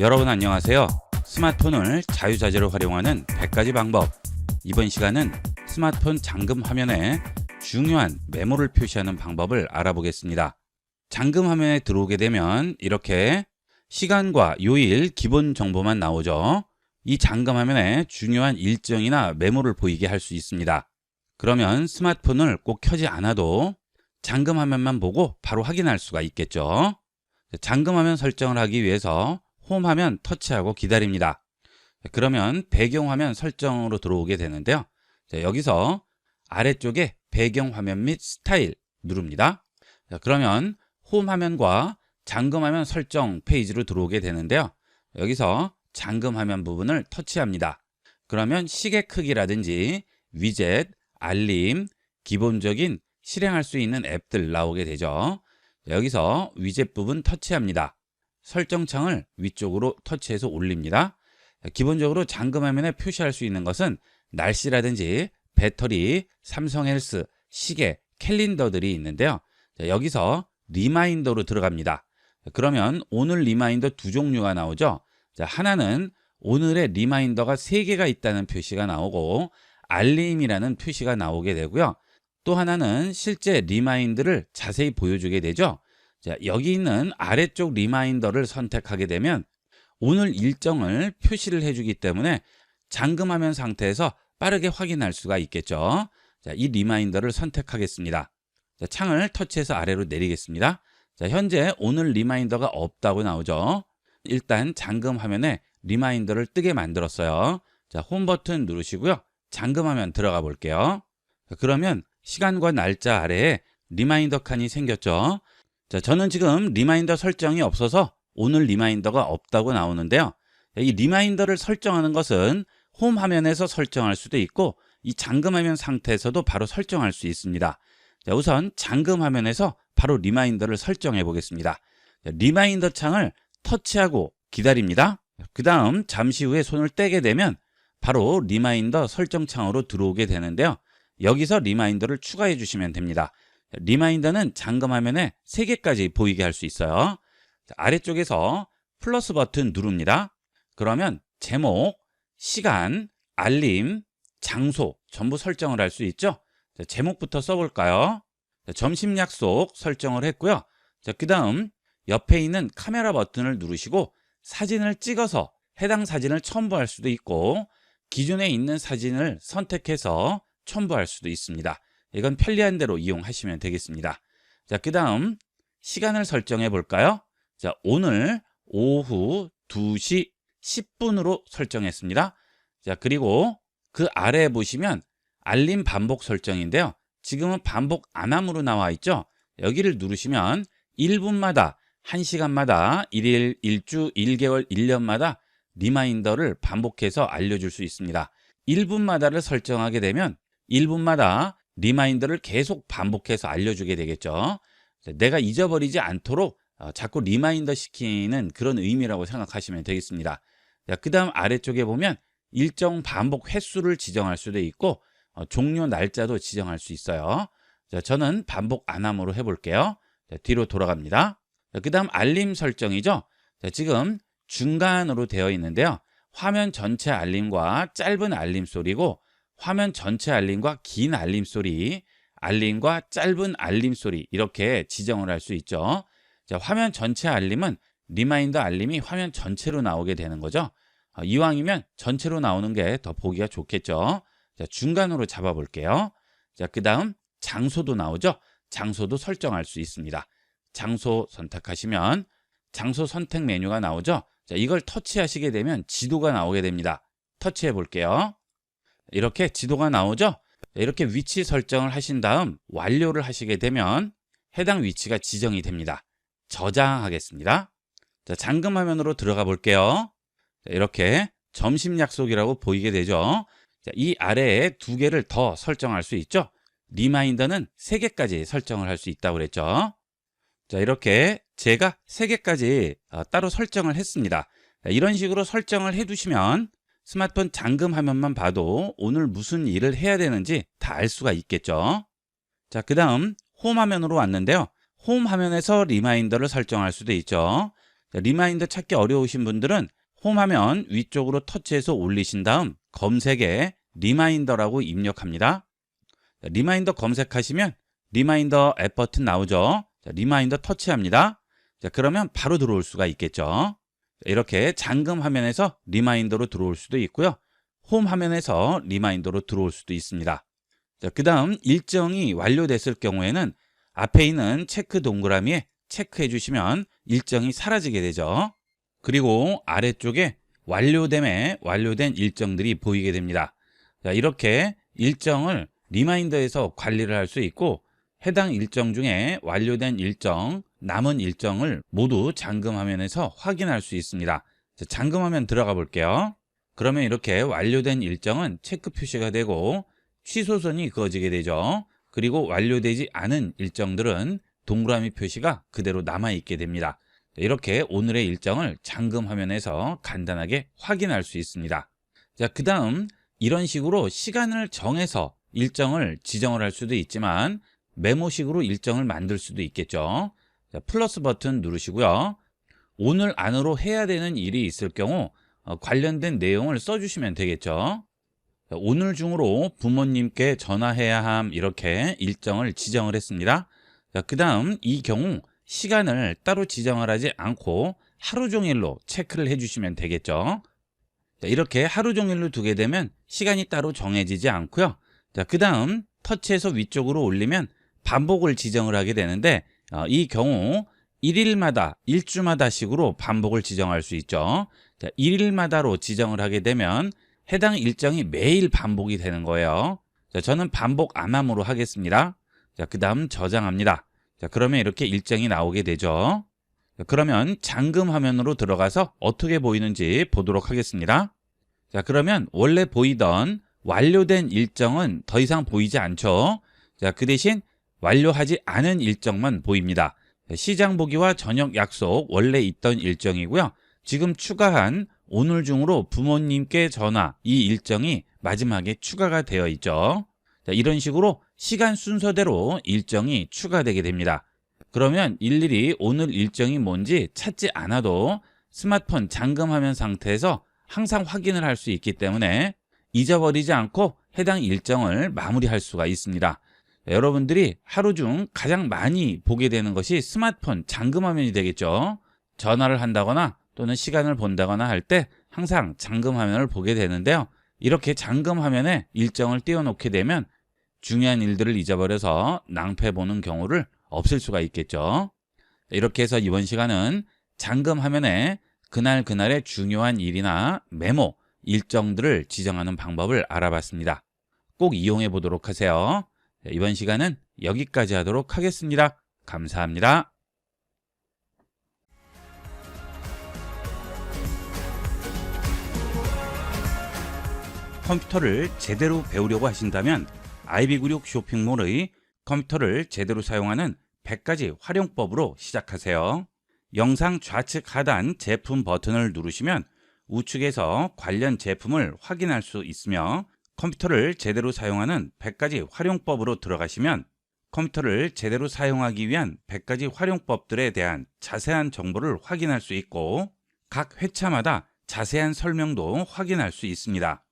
여러분 안녕하세요. 스마트폰을 자유자재로 활용하는 100가지 방법. 이번 시간은 스마트폰 잠금 화면에 중요한 메모를 표시하는 방법을 알아보겠습니다. 잠금 화면에 들어오게 되면 이렇게 시간과 요일 기본 정보만 나오죠. 이 잠금 화면에 중요한 일정이나 메모를 보이게 할 수 있습니다. 그러면 스마트폰을 꼭 켜지 않아도 잠금 화면만 보고 바로 확인할 수가 있겠죠. 잠금 화면 설정을 하기 위해서 홈 화면 터치하고 기다립니다. 그러면 배경 화면 설정으로 들어오게 되는데요. 자, 여기서 아래쪽에 배경 화면 및 스타일 누릅니다. 자, 그러면 홈 화면과 잠금 화면 설정 페이지로 들어오게 되는데요. 여기서 잠금 화면 부분을 터치합니다. 그러면 시계 크기라든지 위젯, 알림, 기본적인 실행할 수 있는 앱들 나오게 되죠. 여기서 위젯 부분 터치합니다. 설정창을 위쪽으로 터치해서 올립니다. 기본적으로 잠금 화면에 표시할 수 있는 것은 날씨라든지 배터리, 삼성 헬스, 시계, 캘린더들이 있는데요. 여기서 리마인더로 들어갑니다. 그러면 오늘 리마인더 두 종류가 나오죠. 하나는 오늘의 리마인더가 3개가 있다는 표시가 나오고 알림이라는 표시가 나오게 되고요. 또 하나는 실제 리마인드를 자세히 보여주게 되죠. 자, 여기 있는 아래쪽 리마인더를 선택하게 되면 오늘 일정을 표시를 해주기 때문에 잠금화면 상태에서 빠르게 확인할 수가 있겠죠. 자, 이 리마인더를 선택하겠습니다. 자, 창을 터치해서 아래로 내리겠습니다. 자, 현재 오늘 리마인더가 없다고 나오죠. 일단 잠금 화면에 리마인더를 뜨게 만들었어요. 자, 홈 버튼 누르시고요. 잠금 화면 들어가 볼게요. 자, 그러면 시간과 날짜 아래에 리마인더 칸이 생겼죠. 자, 저는 지금 리마인더 설정이 없어서 오늘 리마인더가 없다고 나오는데요. 이 리마인더를 설정하는 것은 홈 화면에서 설정할 수도 있고 이 잠금 화면 상태에서도 바로 설정할 수 있습니다. 자, 우선 잠금 화면에서 바로 리마인더를 설정해 보겠습니다. 자, 리마인더 창을 터치하고 기다립니다. 그 다음 잠시 후에 손을 떼게 되면 바로 리마인더 설정 창으로 들어오게 되는데요. 여기서 리마인더를 추가해 주시면 됩니다. 리마인더는 잠금 화면에 3개까지 보이게 할 수 있어요. 아래쪽에서 플러스 버튼 누릅니다. 그러면 제목, 시간, 알림, 장소 전부 설정을 할 수 있죠. 자, 제목부터 써볼까요? 자, 점심 약속 설정을 했고요. 그 다음 옆에 있는 카메라 버튼을 누르시고 사진을 찍어서 해당 사진을 첨부할 수도 있고 기존에 있는 사진을 선택해서 첨부할 수도 있습니다. 이건 편리한 대로 이용하시면 되겠습니다. 자, 그 다음 시간을 설정해 볼까요? 자, 오늘 오후 2시 10분으로 설정했습니다. 자, 그리고 그 아래에 보시면 알림 반복 설정인데요. 지금은 반복 안 함으로 나와 있죠. 여기를 누르시면 1분마다 1시간마다 1일, 1주, 1개월, 1년마다 리마인더를 반복해서 알려줄 수 있습니다. 1분마다를 설정하게 되면 1분마다 리마인더를 계속 반복해서 알려주게 되겠죠. 내가 잊어버리지 않도록 어, 자꾸 리마인더 시키는 그런 의미라고 생각하시면 되겠습니다. 그 다음 아래쪽에 보면 일정 반복 횟수를 지정할 수도 있고 어, 종료 날짜도 지정할 수 있어요. 저는 반복 안함으로 해볼게요. 뒤로 돌아갑니다. 그 다음 알림 설정이죠. 지금 중간으로 되어 있는데요. 화면 전체 알림과 짧은 알림 소리고 화면 전체 알림과 긴 알림 소리, 알림과 짧은 알림 소리 이렇게 지정을 할 수 있죠. 자, 화면 전체 알림은 리마인더 알림이 화면 전체로 나오게 되는 거죠. 어, 이왕이면 전체로 나오는 게 더 보기가 좋겠죠. 자, 중간으로 잡아 볼게요. 자, 그 다음 장소도 나오죠. 장소도 설정할 수 있습니다. 장소 선택하시면 장소 선택 메뉴가 나오죠. 자, 이걸 터치하시게 되면 지도가 나오게 됩니다. 터치해 볼게요. 이렇게 지도가 나오죠. 이렇게 위치 설정을 하신 다음 완료를 하시게 되면 해당 위치가 지정이 됩니다. 저장하겠습니다. 자, 잠금 화면으로 들어가 볼게요. 자, 이렇게 점심 약속이라고 보이게 되죠. 자, 이 아래에 두 개를 더 설정할 수 있죠. 리마인더는 세 개까지 설정을 할 수 있다고 그랬죠. 자, 이렇게 제가 세 개까지 어, 따로 설정을 했습니다. 자, 이런 식으로 설정을 해 두시면 스마트폰 잠금 화면만 봐도 오늘 무슨 일을 해야 되는지 다 알 수가 있겠죠. 자, 그 다음 홈 화면으로 왔는데요. 홈 화면에서 리마인더를 설정할 수도 있죠. 자, 리마인더 찾기 어려우신 분들은 홈하면 위쪽으로 터치해서 올리신 다음 검색에 리마인더라고 입력합니다. 자, 리마인더 검색하시면 리마인더 앱 버튼 나오죠. 자, 리마인더 터치합니다. 자, 그러면 바로 들어올 수가 있겠죠. 자, 이렇게 잠금 화면에서 리마인더로 들어올 수도 있고요. 홈 화면에서 리마인더로 들어올 수도 있습니다. 자, 그 다음 일정이 완료됐을 경우에는 앞에 있는 체크 동그라미에 체크해 주시면 일정이 사라지게 되죠. 그리고 아래쪽에 완료됨에 완료된 일정들이 보이게 됩니다. 자, 이렇게 일정을 리마인더에서 관리를 할 수 있고 해당 일정 중에 완료된 일정, 남은 일정을 모두 잠금 화면에서 확인할 수 있습니다. 자, 잠금 화면 들어가 볼게요. 그러면 이렇게 완료된 일정은 체크 표시가 되고 취소선이 그어지게 되죠. 그리고 완료되지 않은 일정들은 동그라미 표시가 그대로 남아있게 됩니다. 이렇게 오늘의 일정을 잠금 화면에서 간단하게 확인할 수 있습니다. 자, 그 다음 이런 식으로 시간을 정해서 일정을 지정을 할 수도 있지만 메모식으로 일정을 만들 수도 있겠죠. 자, 플러스 버튼 누르시고요. 오늘 안으로 해야 되는 일이 있을 경우 어, 관련된 내용을 써주시면 되겠죠. 자, 오늘 중으로 부모님께 전화해야 함 이렇게 일정을 지정을 했습니다. 그 다음 이 경우 시간을 따로 지정을 하지 않고 하루 종일로 체크를 해주시면 되겠죠. 자, 이렇게 하루 종일로 두게 되면 시간이 따로 정해지지 않고요. 자, 그 다음 터치해서 위쪽으로 올리면 반복을 지정을 하게 되는데 어, 이 경우 1일마다, 일주마다 식으로 반복을 지정할 수 있죠. 자, 1일마다로 지정을 하게 되면 해당 일정이 매일 반복이 되는 거예요. 자, 저는 반복 안함으로 하겠습니다. 자, 그 다음 저장합니다. 자, 그러면 이렇게 일정이 나오게 되죠. 자, 그러면 잠금 화면으로 들어가서 어떻게 보이는지 보도록 하겠습니다. 자, 그러면 원래 보이던 완료된 일정은 더 이상 보이지 않죠. 자, 그 대신 완료하지 않은 일정만 보입니다. 시장 보기와 저녁 약속 원래 있던 일정이고요. 지금 추가한 오늘 중으로 부모님께 전화 이 일정이 마지막에 추가가 되어 있죠. 자, 이런 식으로 시간 순서대로 일정이 추가되게 됩니다. 그러면 일일이 오늘 일정이 뭔지 찾지 않아도 스마트폰 잠금 화면 상태에서 항상 확인을 할 수 있기 때문에 잊어버리지 않고 해당 일정을 마무리할 수가 있습니다. 여러분들이 하루 중 가장 많이 보게 되는 것이 스마트폰 잠금화면이 되겠죠. 전화를 한다거나 또는 시간을 본다거나 할 때 항상 잠금화면을 보게 되는데요. 이렇게 잠금화면에 일정을 띄워놓게 되면 중요한 일들을 잊어버려서 낭패 보는 경우를 없앨 수가 있겠죠. 이렇게 해서 이번 시간은 잠금 화면에 그날 그날의 중요한 일이나 메모, 일정들을 지정하는 방법을 알아봤습니다. 꼭 이용해 보도록 하세요. 이번 시간은 여기까지 하도록 하겠습니다. 감사합니다. 컴퓨터를 제대로 배우려고 하신다면 아이비구육 쇼핑몰의 컴퓨터를 제대로 사용하는 100가지 활용법으로 시작하세요. 영상 좌측 하단 제품 버튼을 누르시면 우측에서 관련 제품을 확인할 수 있으며 컴퓨터를 제대로 사용하는 100가지 활용법으로 들어가시면 컴퓨터를 제대로 사용하기 위한 100가지 활용법들에 대한 자세한 정보를 확인할 수 있고 각 회차마다 자세한 설명도 확인할 수 있습니다.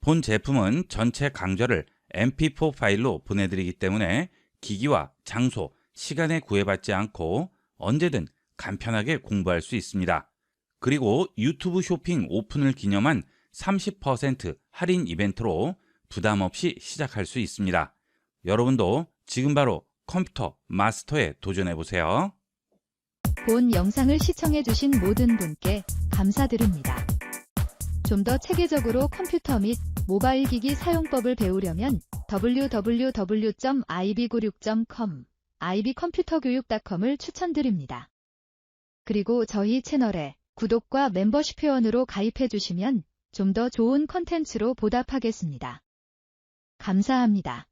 본 제품은 전체 강좌를 mp4 파일로 보내드리기 때문에 기기와 장소, 시간에 구애받지 않고 언제든 간편하게 공부할 수 있습니다. 그리고 유튜브 쇼핑 오픈을 기념한 30% 할인 이벤트로 부담 없이 시작할 수 있습니다. 여러분도 지금 바로 컴퓨터 마스터에 도전해 보세요. 본 영상을 시청해 주신 모든 분께 감사드립니다. 좀 더 체계적으로 컴퓨터 및 모바일 기기 사용법을 배우려면 www.ib96.com, ib컴퓨터교육.com을 추천드립니다. 그리고 저희 채널에 구독과 멤버십 회원으로 가입해 주시면 좀 더 좋은 컨텐츠로 보답하겠습니다. 감사합니다.